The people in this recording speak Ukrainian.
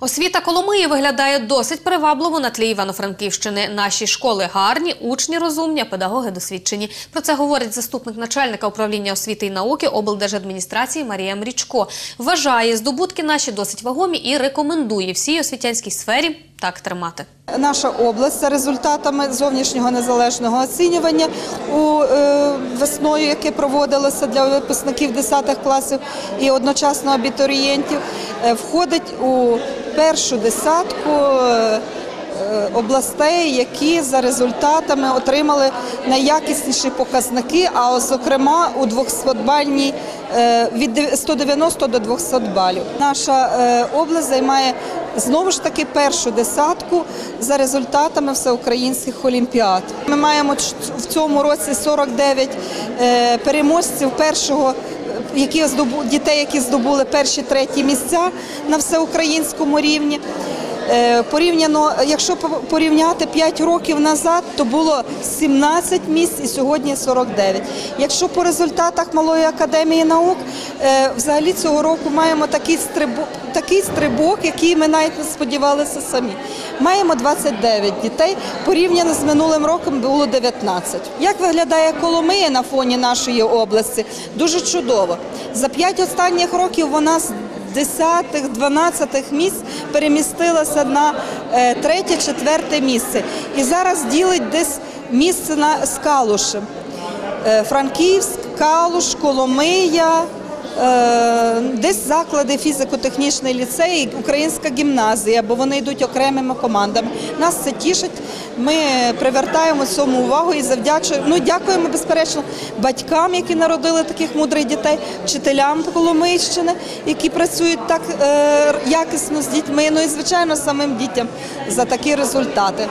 Освіта Коломиї виглядає досить привабливо на тлі Івано-Франківщини. Наші школи гарні, учні розумні, а педагоги досвідчені. Про це говорить заступник начальника управління освіти і науки облдержадміністрації Марія Мрічко. Вважає, здобутки наші досить вагомі і рекомендує всій освітянській сфері так тримати. Наша область за результатами зовнішнього незалежного оцінювання у е, весною, яке проводилося для випускників 10 класів і одночасно абітурієнтів, е, входить у першу десятку. е, Областей, які за результатами отримали найякісніші показники, а зокрема у 200-бальній е, від 190 до 200 балів. Наша е, область займає знову ж таки першу десятку за результатами всеукраїнських олімпіад. Ми маємо в цьому році 49 е, переможців першого. Які здобу дітей, які здобули перші треті місця на всеукраїнському рівні. Е, Порівняно, якщо по- порівняти 5 років назад, то було 17 місць і сьогодні 49. Якщо по результатах Малої академії наук, е, взагалі цього року маємо такий стрибок, такий стрибок, який ми навіть не сподівалися самі. Маємо 29 дітей, порівняно з минулим роком було 19. Як виглядає Коломия на фоні нашої області? Дуже чудово. За 5 останніх років вона з 10-х, 12-х місць перемістилася на е, третє, четверте місце. І зараз ділить десь місце на Е, Франківськ, Калуш, Коломия, десь заклади фізико-технічний ліцей, українська гімназія, бо вони йдуть окремими командами. Нас це тішить. Ми привертаємо цьому увагу і завдячуємо. Ну, дякуємо безперечно батькам, які народили таких мудрих дітей, вчителям Коломийщини, які працюють так е, якісно з дітьми. Ну і звичайно самим дітям за такі результати.